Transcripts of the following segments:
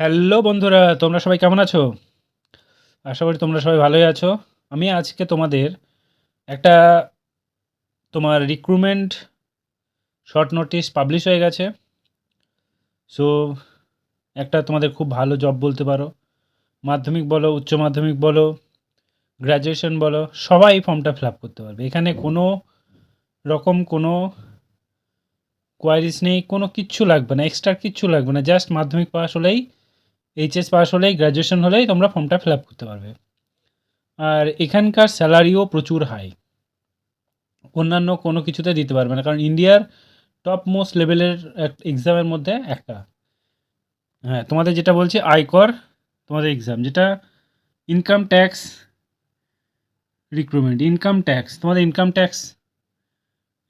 Hello বন্ধুরা, তোমরা সবাই কেমন আছো? আশা করি তোমরা সবাই ভালোই আছো। আমি আজকে তোমাদের একটা তোমার রিক্রুটমেন্ট শর্ট নোটিশ পাবলিশ হয়ে গেছে। সো একটা তোমাদের খুব ভালো জব বলতে পারো। মাধ্যমিক বলো, উচ্চ মাধ্যমিক বলো গ্র্যাজুয়েশন বলো, সবাই ফর্মটা ফিল করতে পারবে। এখানে কোনো রকম কোনো কোয়ারিজ নেই, কোনো কিচ্ছু লাগবে না এক্সট্রা কিচ্ছু লাগবে না জাস্ট মাধ্যমিক পাস হলেই এইচএস পাস হলেই গ্র্যাজুয়েশন হলেই তোমরা ফর্মটা ফিল আপ করতে পারবে। আর এখানকার স্যালারিও প্রচুর হাই অন্যান্য কোনো কিছুতে দিতে পারবে না, কারণ ইন্ডিয়ার টপ মোস্ট লেভেলের এক্সামের মধ্যে একটা। হ্যাঁ তোমাদের যেটা বলছি আয়কর তোমাদের এক্সাম যেটা income tax recruitment income tax তোমাদের ইনকাম ট্যাক্স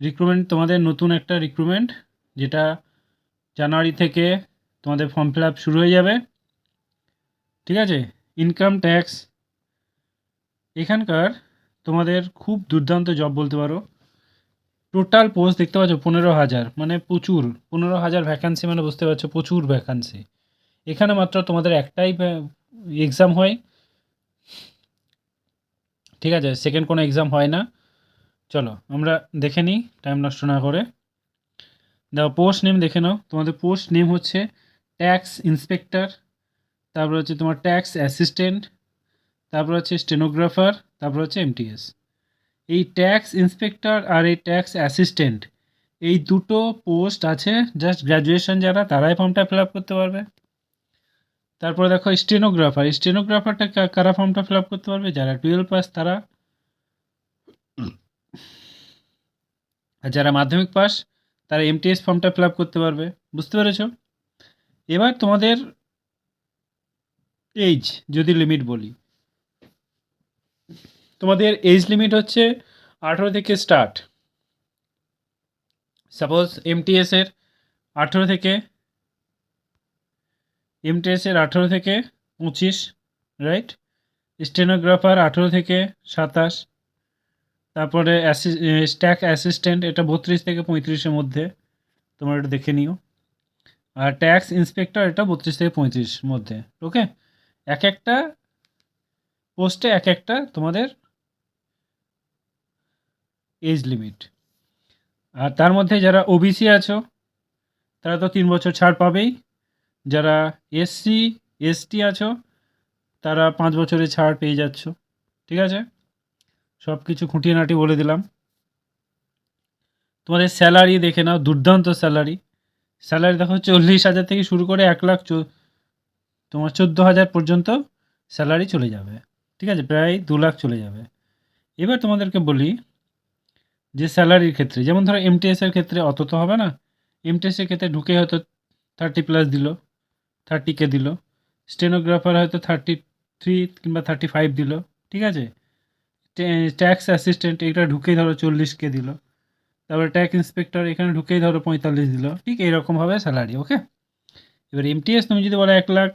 রিক্রুটমেন্ট তোমাদের নতুন একটা রিক্রুটমেন্ট যেটা জানুয়ারি থেকে তোমাদের ফর্ম ফিল আপ শুরু হয়ে যাবে। ঠিক আছে? ইনকাম ট্যাক্স এখানকার তোমাদের খুব দুর্দান্ত জব বলতে পারো। টোটাল পোস্ট দেখতে পাচ্ছ পনেরো হাজার। মানে প্রচুর। পনেরো হাজার ভ্যাকান্সি মানে বুঝতে পারছ প্রচুর ভ্যাকান্সি এখানে মাত্র তোমাদের একটাই এক্সাম হয়। ঠিক আছে? সেকেন্ড কোনো এক্সাম হয় না। চলো, আমরা দেখে নিই টাইম নষ্ট না করে। দেখো পোস্ট নেম দেখে নাও। তোমাদের পোস্ট নেম হচ্ছে ট্যাক্স ইন্সপেক্টর তারপর হচ্ছে তোমার ট্যাক্স অ্যাসিস্ট্যান্ট তারপর হচ্ছে স্টেনোগ্রাফার তারপর হচ্ছে এমটিএস এই ট্যাক্স ইন্সপেক্টর আর এই ট্যাক্স অ্যাসিস্ট্যান্ট এই দুটো পোস্ট আছে জাস্ট গ্র্যাজুয়েশন যারা, তারাই ফর্মটা ফিল আপ করতে পারবে। তারপরে দেখো স্টেনোগ্রাফার স্টেনোগ্রাফারটা কারা ফর্মটা ফিল আপ করতে পারবে? যারা টুয়েলভ পাস তারা। আর যারা মাধ্যমিক পাস তারা এমটিএস ফর্মটা ফিল আপ করতে পারবে। বুঝতে পেরেছ? এবার তোমাদের এইজ যদি লিমিট বলি। তোমাদের এজ লিমিট হচ্ছে আঠেরো থেকে স্টার্ট সাপোজ এমটিএসের আঠেরো থেকে এমটিএসের আঠেরো থেকে পঁচিশ রাইট স্টেনোগ্রাফার আঠেরো থেকে সাতাশ, তারপরে স্ট্যাক অ্যাসিস্ট্যান্ট এটা বত্রিশ থেকে পঁয়ত্রিশের মধ্যে, তোমরা এটা দেখে নিও। আর ট্যাক্স ইন্সপেক্টর এটা বত্রিশ থেকে পঁয়ত্রিশ মধ্যে ওকে এক একটা পোস্টে এক একটা তোমাদের এজ লিমিট আর তার মধ্যে যারা ওবিসি আছো, তারা তো তিন বছর ছাড় পাবেই। যারা এসসি এসটি আছো, তারা পাঁচ বছরের ছাড় পেয়ে যাচ্ছ। ঠিক আছে? সব কিছু খুঁটিনাটি বলে দিলাম। তোমাদের স্যালারি দেখে নাও, দুর্দান্ত স্যালারি স্যালারি দেখো চল্লিশ হাজার থেকে শুরু করে এক লাখ তোমার চোদ্দ হাজার পর্যন্ত স্যালারি চলে যাবে। ঠিক আছে? প্রায় দু লাখ চলে যাবে। এবার তোমাদেরকে বলি যে স্যালারির ক্ষেত্রে, যেমন ধরো এমটিএসের ক্ষেত্রে অত তো হবে না। এমটিএসের ক্ষেত্রে ঢুকে হয়তো থার্টি প্লাস দিল থার্টি কে দিল। স্টেনোগ্রাফার হয়তো থার্টি থ্রি কিংবা থার্টি ফাইভ দিল। ঠিক আছে? ট্যাক্স অ্যাসিস্ট্যান্ট এটা ঢুকেই ধরো চল্লিশ কে দিল। তারপরে ট্যাক্স ইন্সপেক্টর এখানে ঢুকেই ধরো পঁয়তাল্লিশ দিল। ঠিক এইরকমভাবে স্যালারি ওকে এবার এমটিএস তুমি যদি বলো এক লাখ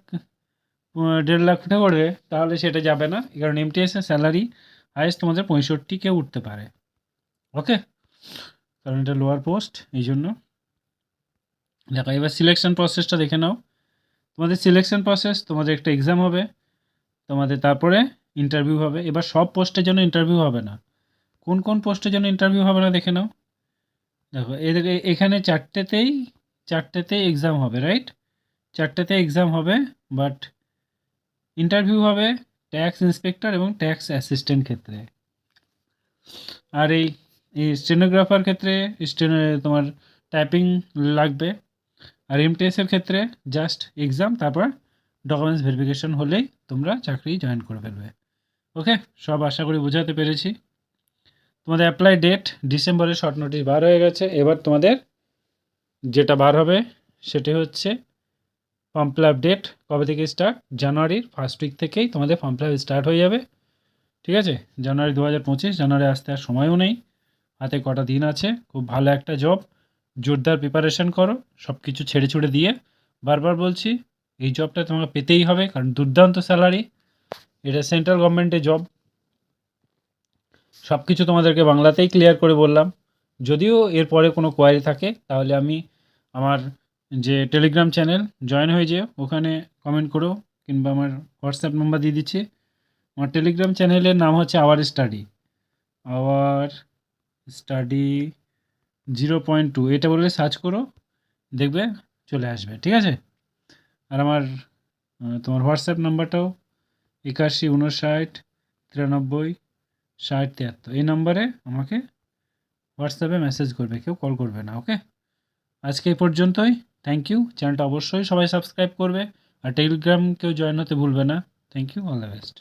দেড় লাখ উঠে পড়বে তাহলে সেটা যাবে না। কারণ এমটিএসের স্যালারি হায়েস্ট তোমাদের পঁয়ষট্টি কেউ উঠতে পারে। ওকে কারণ এটা লোয়ার পোস্ট এই জন্য। দেখো, এবার সিলেকশন প্রসেসটা দেখে নাও। তোমাদের সিলেকশন প্রসেস তোমাদের একটা এক্সাম হবে, তোমাদের তারপরে ইন্টারভিউ হবে। এবার সব পোস্টের জন্য ইন্টারভিউ হবে না। কোন কোন পোস্টের জন্য ইন্টারভিউ হবে না দেখে নাও। দেখো এখানে চারটেতেই চারটেতেই এক্সাম হবে রাইট চারটেতে এক্সাম হবে বাট ইন্টারভিউ হবে ট্যাক্স ইন্সপেক্টর এবং ট্যাক্স অ্যাসিস্ট্যান্ট ক্ষেত্রে। আর এই স্টেনোগ্রাফার ক্ষেত্রে স্টেনো তোমার টাইপিং লাগবে। আর এমটিএসের ক্ষেত্রে জাস্ট এক্সাম তারপর ডকুমেন্টস ভেরিফিকেশন হলেই তোমরা চাকরি জয়েন করে ফেলবে। ওকে সব আশা করি বোঝাতে পেরেছি। তোমাদের অ্যাপ্লাই ডেট ডিসেম্বরে শর্ট নোটিশ বার হয়ে গেছে। এবার তোমাদের যেটা বার হবে, সেটি হচ্ছে ফর্ম ফিল আপ ডেট কবে থেকে স্টার্ট জানুয়ারির ফার্স্ট উইক থেকেই তোমাদের ফর্ম ফিল আপ স্টার্ট হয়ে যাবে। ঠিক আছে? জানুয়ারি দু হাজার পঁচিশ, জানুয়ারি আসতে আর সময়ও নেই। হাতে কটা দিন আছে। খুব ভালো একটা জব জোরদার প্রিপারেশন করো। সব কিছু ছেড়ে ছুড়ে দিয়ে বারবার বলছি, এই জবটা তোমাকে পেতেই হবে, কারণ দুর্দান্ত স্যালারি এটা সেন্ট্রাল গভর্নমেন্টের জব সব কিছু তোমাদেরকে বাংলাতেই ক্লিয়ার করে বললাম। যদিও এরপরে কোনো কোয়ারি থাকে, তাহলে আমি আমার যে টেলিগ্রাম চ্যানেল জয়েন হয়ে যেও, ওখানে কমেন্ট করো, কিংবা আমার হোয়াটসঅ্যাপ নাম্বার দিয়ে দিচ্ছি। আমার টেলিগ্রাম চ্যানেলের নাম হচ্ছে our study our study zero point two এটা বলে সার্চ করো, দেখবে, চলে আসবে, ঠিক আছে? আর আমার তোমার হোয়াটসঅ্যাপ নাম্বারটাও একাশি, উনষাট, তিরানব্বই, ষাট, তিয়াত্তর, এই নাম্বারে আমাকে হোয়াটসঅ্যাপে মেসেজ করবে, কেউ কল করবে না ওকে আজকে এই পর্যন্তই। থ্যাংক ইউ চ্যানেলটা অবশ্যই সবাই সাবস্ক্রাইব করবে। আর টেলিগ্রাম কেউ জয়েন হতে ভুলবে না। Thank you all the best